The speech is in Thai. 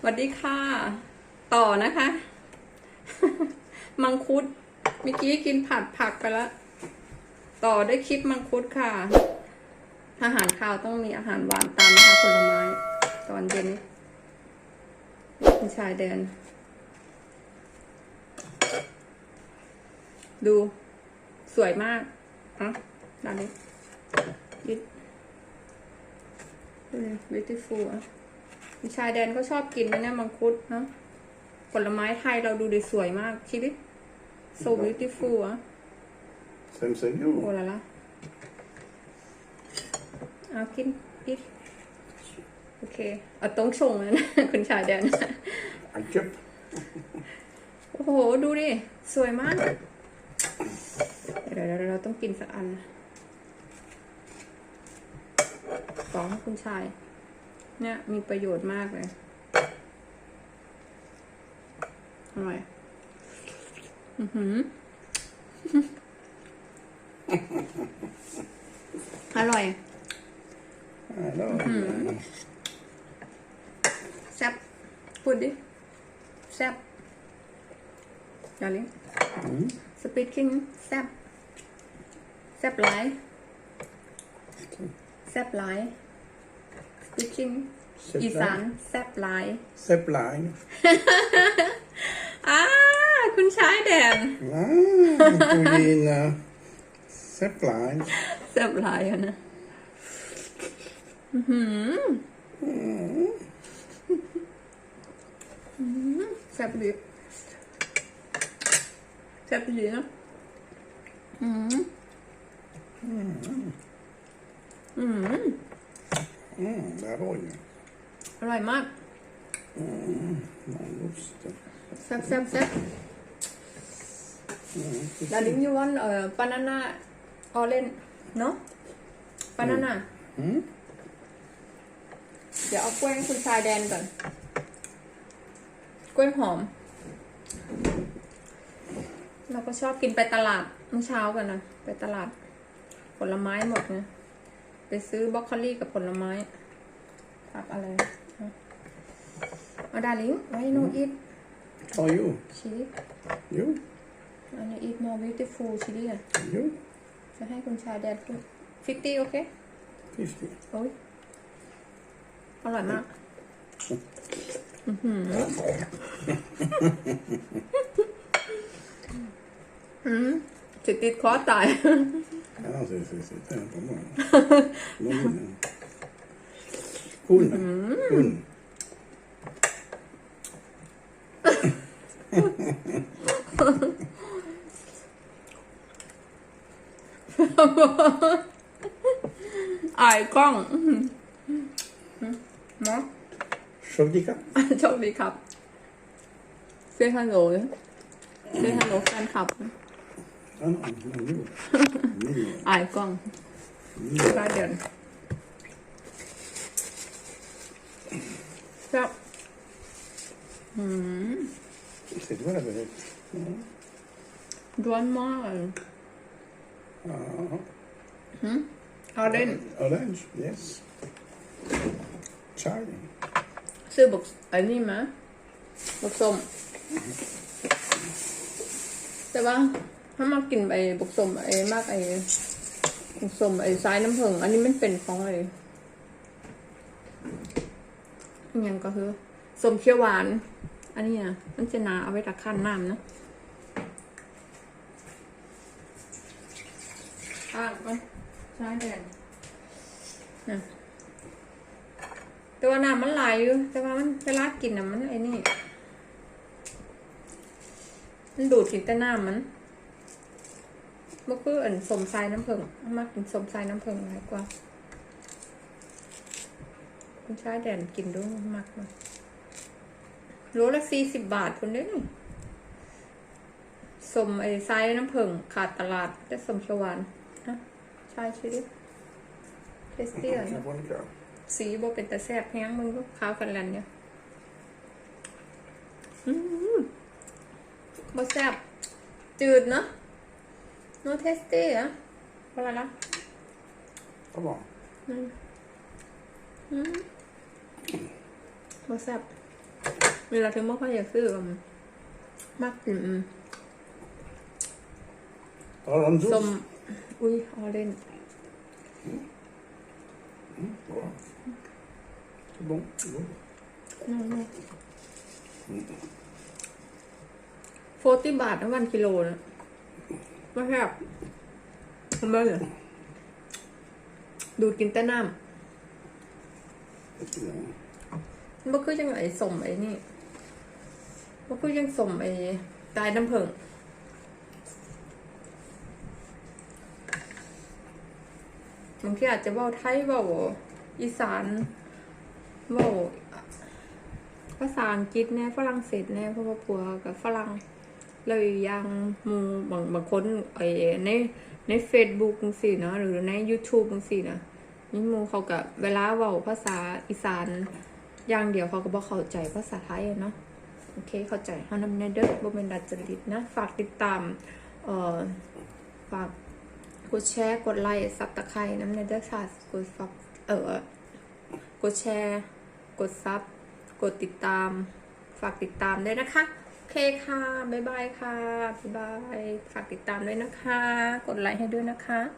สวัสดีค่ะ ต่อนะคะ มังคุดเมื่อกี้กินผัดผักไปแล้ว ต่อได้วยคลิปมังคุดค่ะ อาหารข้าวต้องมีอาหารหวานตามนะคะผลไม้ ตอนเย็นคุณชายแดน ดูสวยมากอะด้านนี้ยิดดูดิ beautiful อะ ชายแดนก็ชอบกินนะเนี่ยมังคุดเนาะผลไม้ไทยเราดูดีสวยมากชีวิต so beautiful อะ Same thing โอ้ you. ละละเอากินกินโอเคเอาตรงส่งเลยนะ คุณชายแดน I kept. โอ้โห ดูดิ สวยมาก เดี๋ยวเดี๋ยวเดี๋ยวเราต้องกินสักอันนะขอให้คุณชาย เนี่ยมีประโยชน์มากเลยอร่อยอือหือ อร่อย I know. แซ่บพูดดิ แซ่บดาริง Mm. สปีดคิงแซ่บแซ่บหลายแซ่บหลาย สปีดคิง Zip อีสาน line. แซ่บหลาย Zip line. อ้าคุณชายแดน Ah, Antonina. Zip line. แซ่บหลายอะนะอื้อหืออื้อหือแซ่บดีแซ่บดีนะอืมอืม Mm, där var ju. อร่อยมาก Ost. แซ่บแซ่บแซ่บดาริงยูวันเอ่อ banana orange เนาะ banana Mm. เดี๋ยวเอากล้วยให้คุณชายแดนก่อน กล้วยหอม เราก็ชอบกินไปตลาดเมื่อเช้ากันนะ ไปตลาด ผลไม้หมดนะ ไปซื้อบรอกโคลีกับผลไม้ผักอะไรเอาเอาดาริงไว้โนอีท Oh, you. ชิลิ You. อันนี้ eat more beautiful ชิลิอะ You. จะให้คุณชายแดนพูดฟิฟตี้โอเค 50. โอ้ยอร่อยมาก อื้อหืออืมจิตติดคอตาย Ja, se, se, se. Det är på morgonen. Morgonen. Hon. Hon. อายกล้องอื้อหือเนาะ Shovdika. โชคดีครับเซฮัลโหลเซฮัลโหลแฟนคลับ อายกล้อง Ni. รายเดือนครับอืม Se, det var det väl. ร้อนมาก Ja. เอาเล่น Orange, yes. Charlie. ซื้อบุกอันนี้มาบุกส้มแต่ว่า ถ้ามากินไอ้บุกส้มไอ้มากไอ้บุกส้มไอ้สายน้ำผึ้งอันนี้มันเป็นของไอ้อิหยังก็คือส้มเขียวหวาน อันนี้นะมันจะหนาเอาไว้ตักขั้นน้ำนะข้างมันใช่แดนนะแต่ว่าน้ำมันไหลอยู่แต่ว่ามันเวลากินน่ะมันไอ้นี่ มันดูดกินแต่น้ำมัน บ่คืออันสมทรายน้ำผึ้งมากกินสมทรายน้ำผึ้งหลายกว่า คุณชายแดนกินด้วยมากเลยโลละสี่สิบบาทคนเด้นี่สมไอ้ทรายน้ำผึ้งขาดตลาดแต่สมเขียวหวานนะใช่ใช่ดิเทสเตี้ย Japonica. สีบ่เป็นตะแซ่บแห้งมึงก็ขาวกันแลนเนี่ยอืมบ่แซ่บจืดเนาะ no tasty อะอะไรละ Vad bra. อืมอืมบ่แซ่บเวลาถึงไม่ค่อยอยากซื้ออืมมากกินอืม Orange ส้ม juice. อุ้ยออเรน Bra. Bon. bon. โฟตี้บาททั้งวันกิโลนะ ไม่แคบทำไมเหรอดูดกินแต่น้ Ja. ำมันคือยังไงสมไอ้นี่มันคือยังสมไอ้ตายน้ำผึ้งบางทีอาจจะเว่าไทยเว่าอีสานเว่าภาษาอังกฤษแน่ฝรั่งเศสแน่เพราะว่าผัวกับฝรั่ง เลยยังมูบางบางคนไอ้ในใน Facebook จังซี่นะหรือใน YouTube จังซี่นะนี่มูเขาก็เวลาเว้าภาษาอีสานอย่างเดียวเขาก็บ่เข้าใจภาษาไทยเนาะโอเคเข้าใจเฮานำแน่เด้อบ่แม่นดัดจริตนะ ฝากติดตามเอ่อฝากกดแชร์กดไลค์ซับตะไคร้น้ำแน่เด้อค่ะกดซับเอ่อกดแชร์ กดซับกดติดตาม ฝากติดตามด้วยนะคะ เคค่ะ บ๊ายบายค่ะ บ๊ายบาย ฝากติดตามด้วยนะคะ กดไลค์ให้ด้วยนะคะ